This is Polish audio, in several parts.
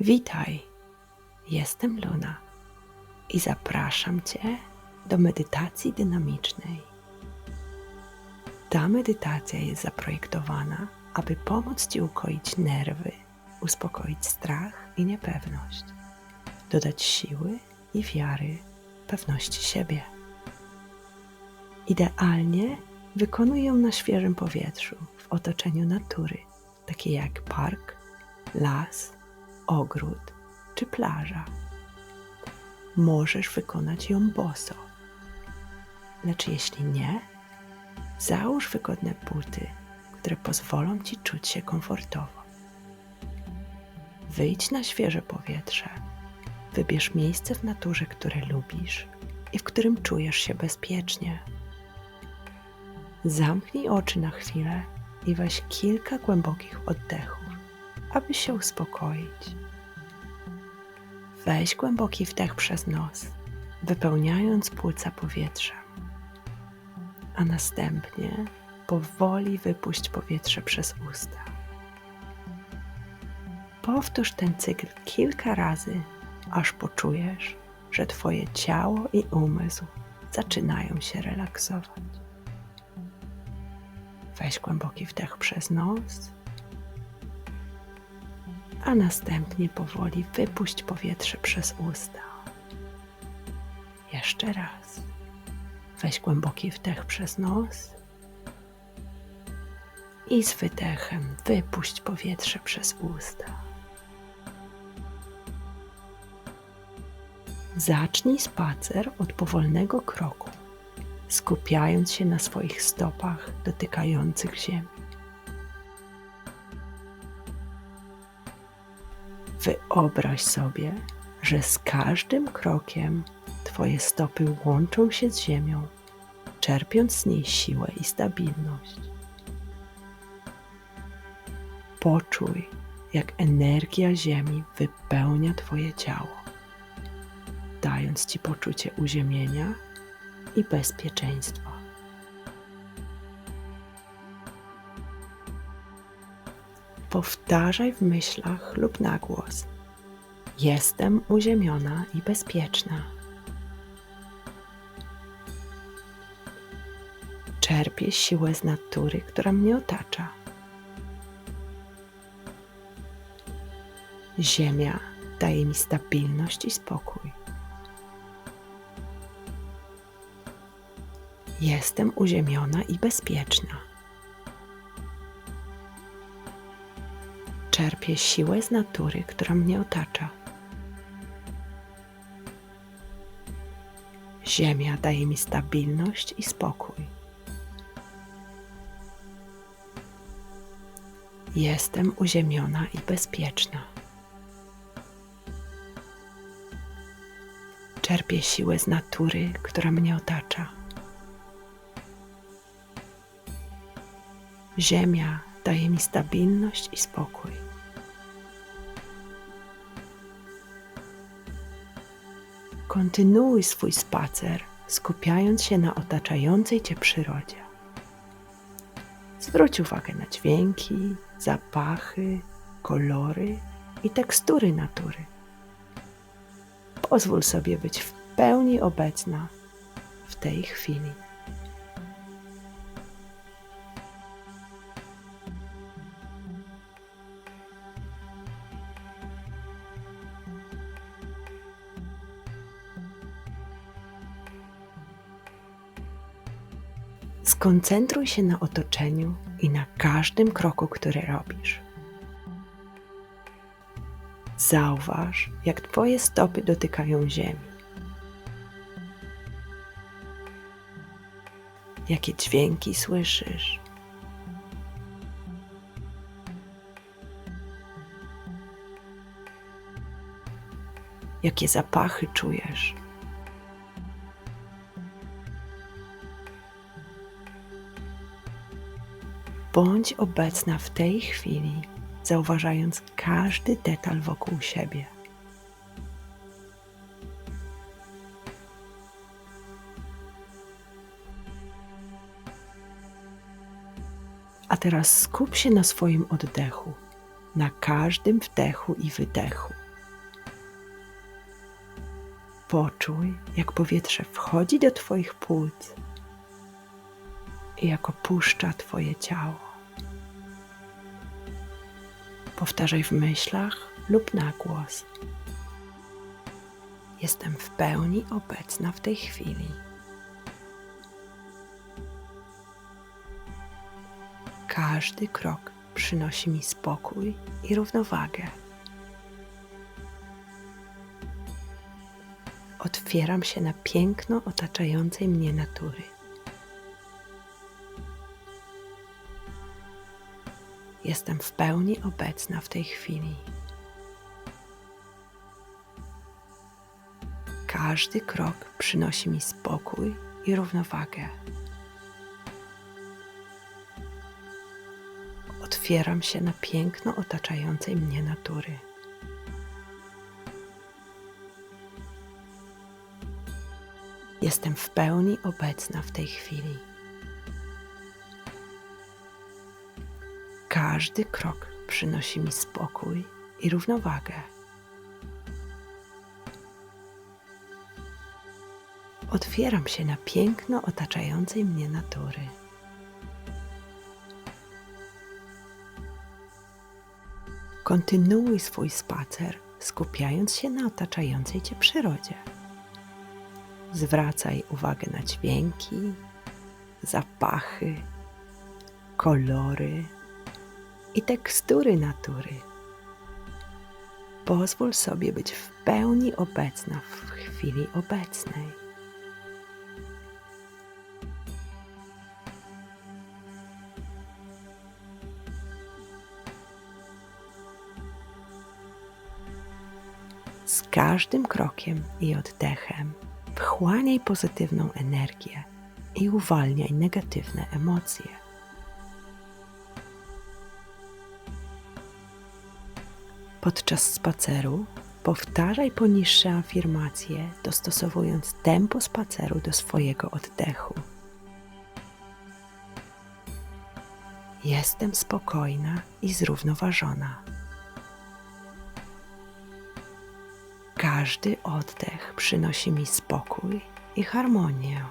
Witaj, jestem Luna i zapraszam Cię do medytacji dynamicznej. Ta medytacja jest zaprojektowana, aby pomóc Ci ukoić nerwy, uspokoić strach i niepewność, dodać siły i wiary, pewności siebie. Idealnie wykonuj ją na świeżym powietrzu, w otoczeniu natury, takie jak park, las, ogród czy plaża. Możesz wykonać ją boso. Lecz jeśli nie, załóż wygodne buty, które pozwolą ci czuć się komfortowo. Wyjdź na świeże powietrze. Wybierz miejsce w naturze, które lubisz i w którym czujesz się bezpiecznie. Zamknij oczy na chwilę i weź kilka głębokich oddechów, aby się uspokoić. Weź głęboki wdech przez nos, wypełniając płuca powietrzem, a następnie powoli wypuść powietrze przez usta. Powtórz ten cykl kilka razy, aż poczujesz, że Twoje ciało i umysł zaczynają się relaksować. Weź głęboki wdech przez nos, a następnie powoli wypuść powietrze przez usta. Jeszcze raz. Weź głęboki wdech przez nos i z wydechem wypuść powietrze przez usta. Zacznij spacer od powolnego kroku, skupiając się na swoich stopach dotykających ziemi. Wyobraź sobie, że z każdym krokiem Twoje stopy łączą się z ziemią, czerpiąc z niej siłę i stabilność. Poczuj, jak energia Ziemi wypełnia Twoje ciało, dając Ci poczucie uziemienia i bezpieczeństwa. Powtarzaj w myślach lub na głos. Jestem uziemiona i bezpieczna. Czerpię siłę z natury, która mnie otacza. Ziemia daje mi stabilność i spokój. Jestem uziemiona i bezpieczna. Czerpię siłę z natury, która mnie otacza. Ziemia daje mi stabilność i spokój. Jestem uziemiona i bezpieczna. Czerpię siłę z natury, która mnie otacza. Ziemia daje mi stabilność i spokój. Kontynuuj swój spacer, skupiając się na otaczającej Cię przyrodzie. Zwróć uwagę na dźwięki, zapachy, kolory i tekstury natury. Pozwól sobie być w pełni obecna w tej chwili. Skoncentruj się na otoczeniu i na każdym kroku, który robisz. Zauważ, jak Twoje stopy dotykają ziemi. Jakie dźwięki słyszysz? Jakie zapachy czujesz? Bądź obecna w tej chwili, zauważając każdy detal wokół siebie. A teraz skup się na swoim oddechu, na każdym wdechu i wydechu. Poczuj, jak powietrze wchodzi do Twoich płuc i jak opuszcza Twoje ciało. Powtarzaj w myślach lub na głos. Jestem w pełni obecna w tej chwili. Każdy krok przynosi mi spokój i równowagę. Otwieram się na piękno otaczającej mnie natury. Jestem w pełni obecna w tej chwili. Każdy krok przynosi mi spokój i równowagę. Otwieram się na piękno otaczającej mnie natury. Jestem w pełni obecna w tej chwili. Każdy krok przynosi mi spokój i równowagę. Otwieram się na piękno otaczającej mnie natury. Kontynuuj swój spacer, skupiając się na otaczającej cię przyrodzie. Zwracaj uwagę na dźwięki, zapachy, kolory i tekstury natury. Pozwól sobie być w pełni obecna w chwili obecnej. Z każdym krokiem i oddechem wchłaniaj pozytywną energię i uwalniaj negatywne emocje. Podczas spaceru powtarzaj poniższe afirmacje, dostosowując tempo spaceru do swojego oddechu. Jestem spokojna i zrównoważona. Każdy oddech przynosi mi spokój i harmonię.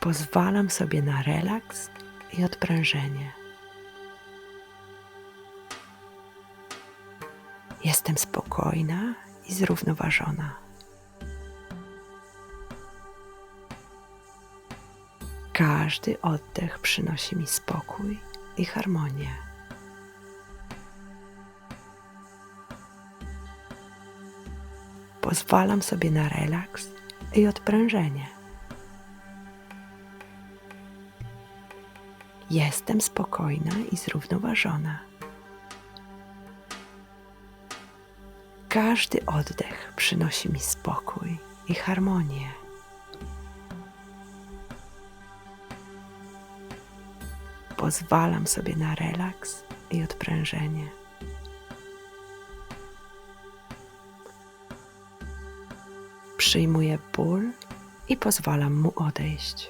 Pozwalam sobie na relaks i odprężenie. Jestem spokojna i zrównoważona. Każdy oddech przynosi mi spokój i harmonię. pozwalam sobie na relaks i odprężenie. Jestem spokojna i zrównoważona. Każdy oddech przynosi mi spokój i harmonię. Pozwalam sobie na relaks i odprężenie. Przyjmuję ból i pozwalam mu odejść.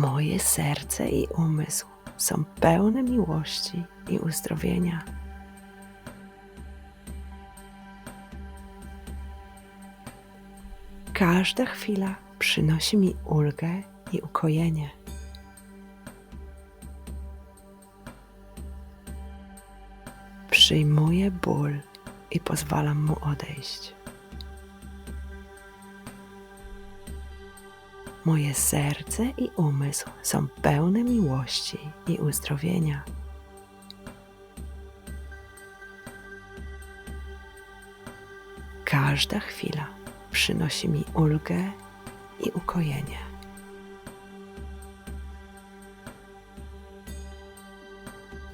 Moje serce i umysł są pełne miłości i uzdrowienia. Każda chwila przynosi mi ulgę i ukojenie. Przyjmuję ból i pozwalam mu odejść. Moje serce i umysł są pełne miłości i uzdrowienia. Każda chwila przynosi mi ulgę i ukojenie.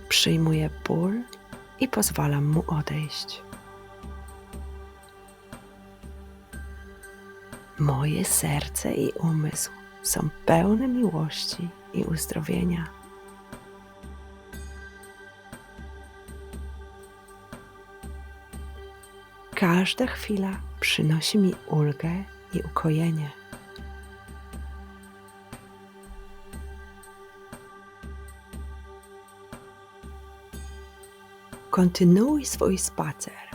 Przyjmuję ból i pozwalam mu odejść. Moje serce i umysł są pełne miłości i uzdrowienia. Każda chwila przynosi mi ulgę i ukojenie. Kontynuuj swój spacer,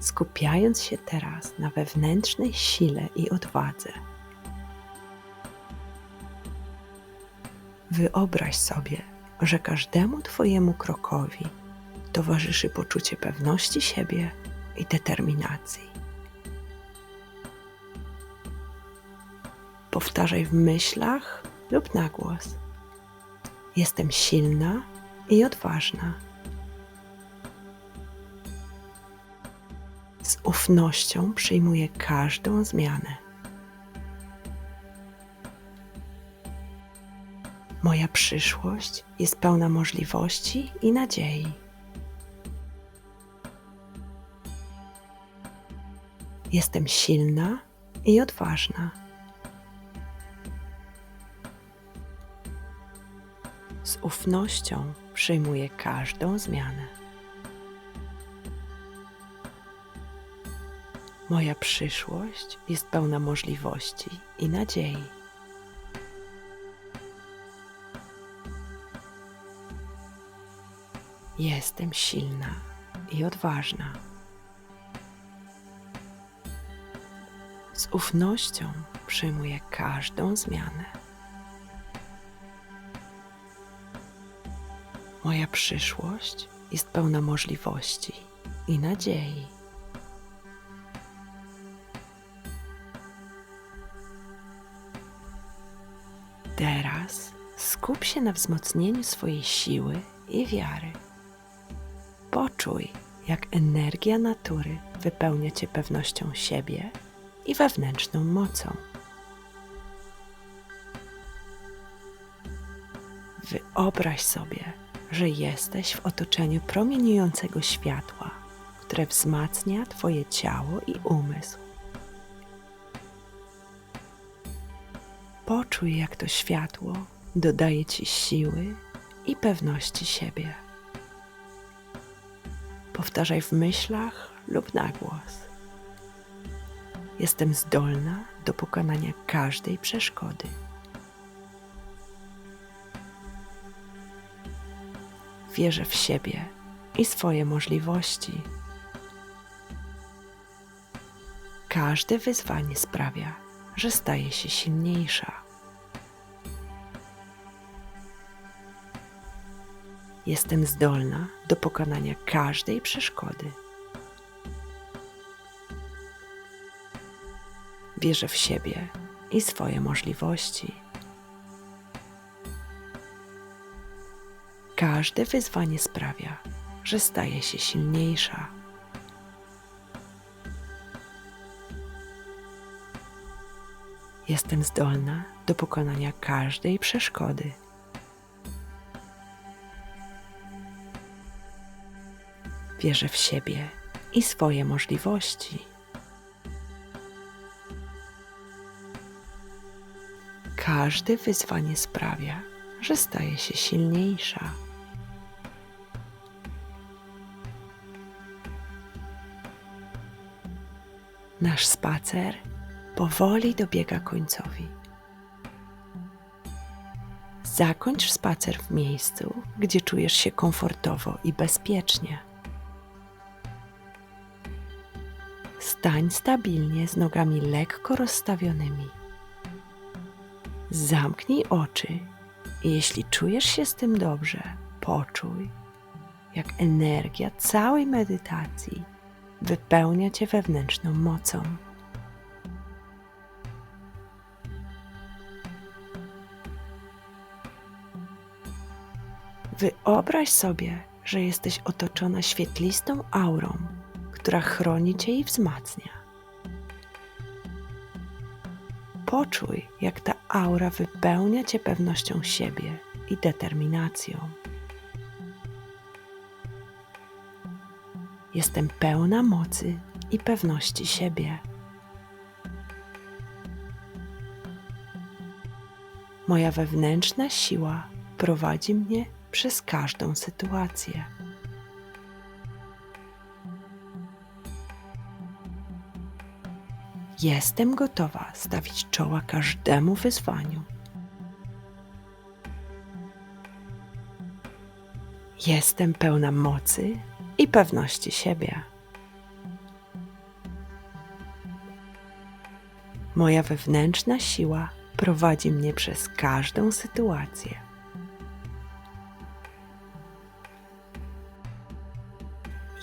skupiając się teraz na wewnętrznej sile i odwadze. Wyobraź sobie, że każdemu Twojemu krokowi towarzyszy poczucie pewności siebie i determinacji. Powtarzaj w myślach lub na głos. Jestem silna i odważna. Z ufnością przyjmuję każdą zmianę. Moja przyszłość jest pełna możliwości i nadziei. Jestem silna i odważna. Z ufnością przyjmuję każdą zmianę. Moja przyszłość jest pełna możliwości i nadziei. Jestem silna i odważna. Z ufnością przyjmuję każdą zmianę. Moja przyszłość jest pełna możliwości i nadziei. Teraz skup się na wzmocnieniu swojej siły i wiary. Poczuj, jak energia natury wypełnia Cię pewnością siebie i wewnętrzną mocą. Wyobraź sobie, że jesteś w otoczeniu promieniującego światła, które wzmacnia Twoje ciało i umysł. Poczuj, jak to światło dodaje Ci siły i pewności siebie. Powtarzaj w myślach lub na głos. Jestem zdolna do pokonania każdej przeszkody. Wierzę w siebie i swoje możliwości. Każde wyzwanie sprawia, że staje się silniejsza. Jestem zdolna do pokonania każdej przeszkody. Wierzę w siebie i swoje możliwości. Każde wyzwanie sprawia, że staje się silniejsza. Jestem zdolna do pokonania każdej przeszkody. Wierzę w siebie i swoje możliwości. Każde wyzwanie sprawia, że staje się silniejsza. Nasz spacer powoli dobiega końcowi. Zakończ spacer w miejscu, gdzie czujesz się komfortowo i bezpiecznie. Stań stabilnie z nogami lekko rozstawionymi. Zamknij oczy i jeśli czujesz się z tym dobrze, poczuj, jak energia całej medytacji wypełnia cię wewnętrzną mocą. Wyobraź sobie, że jesteś otoczona świetlistą aurą, która chroni cię i wzmacnia. Poczuj, jak ta aura wypełnia cię pewnością siebie i determinacją. Jestem pełna mocy i pewności siebie. Moja wewnętrzna siła prowadzi mnie przez każdą sytuację. Jestem gotowa stawić czoła każdemu wyzwaniu. Jestem pełna mocy i pewności siebie. Moja wewnętrzna siła prowadzi mnie przez każdą sytuację.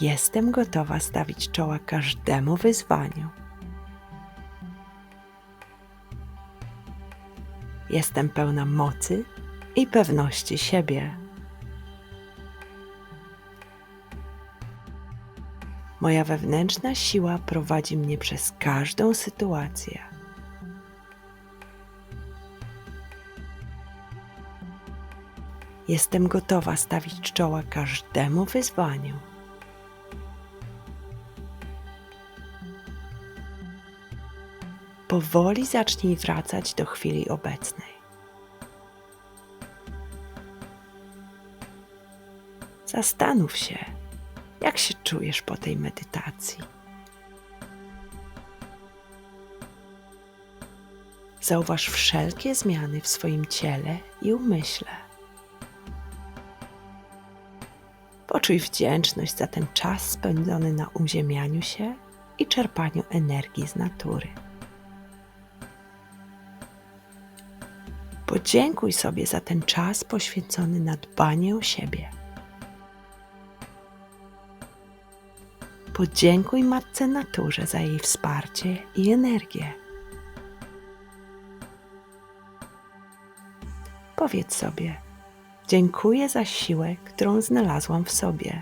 Jestem gotowa stawić czoła każdemu wyzwaniu. Jestem pełna mocy i pewności siebie. Moja wewnętrzna siła prowadzi mnie przez każdą sytuację. Jestem gotowa stawić czoła każdemu wyzwaniu. Powoli zacznij wracać do chwili obecnej. Zastanów się, jak się czujesz po tej medytacji. Zauważ wszelkie zmiany w swoim ciele i umyśle. Poczuj wdzięczność za ten czas spędzony na uziemianiu się i czerpaniu energii z natury. Podziękuj sobie za ten czas poświęcony na dbanie o siebie. Podziękuj Matce Naturze za jej wsparcie i energię. Powiedz sobie: Dziękuję za siłę, którą znalazłam w sobie.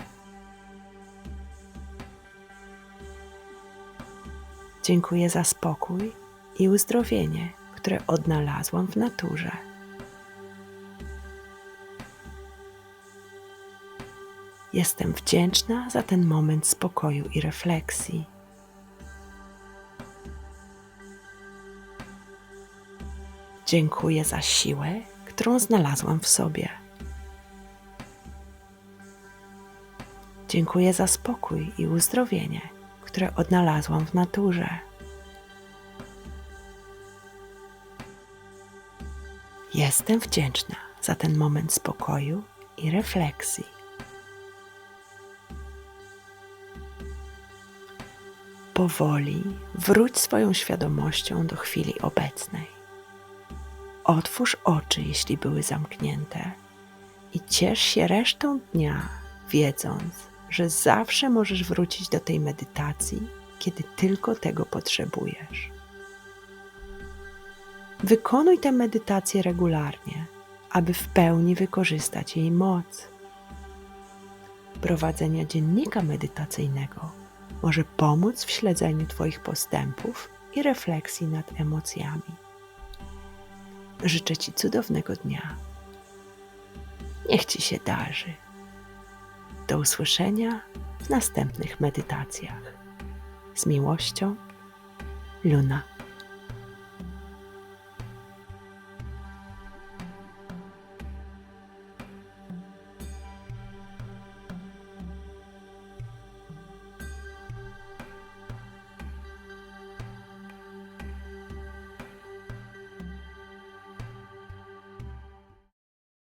Dziękuję za spokój i uzdrowienie, które odnalazłam w naturze. Jestem wdzięczna za ten moment spokoju i refleksji. Dziękuję za siłę, którą znalazłam w sobie. Dziękuję za spokój i uzdrowienie, które odnalazłam w naturze. Jestem wdzięczna za ten moment spokoju i refleksji. Powoli wróć swoją świadomością do chwili obecnej. Otwórz oczy, jeśli były zamknięte, i ciesz się resztą dnia, wiedząc, że zawsze możesz wrócić do tej medytacji, kiedy tylko tego potrzebujesz. Wykonuj tę medytację regularnie, aby w pełni wykorzystać jej moc. Prowadzenie dziennika medytacyjnego może pomóc w śledzeniu Twoich postępów i refleksji nad emocjami. Życzę Ci cudownego dnia. Niech Ci się darzy. Do usłyszenia w następnych medytacjach. Z miłością, Luna.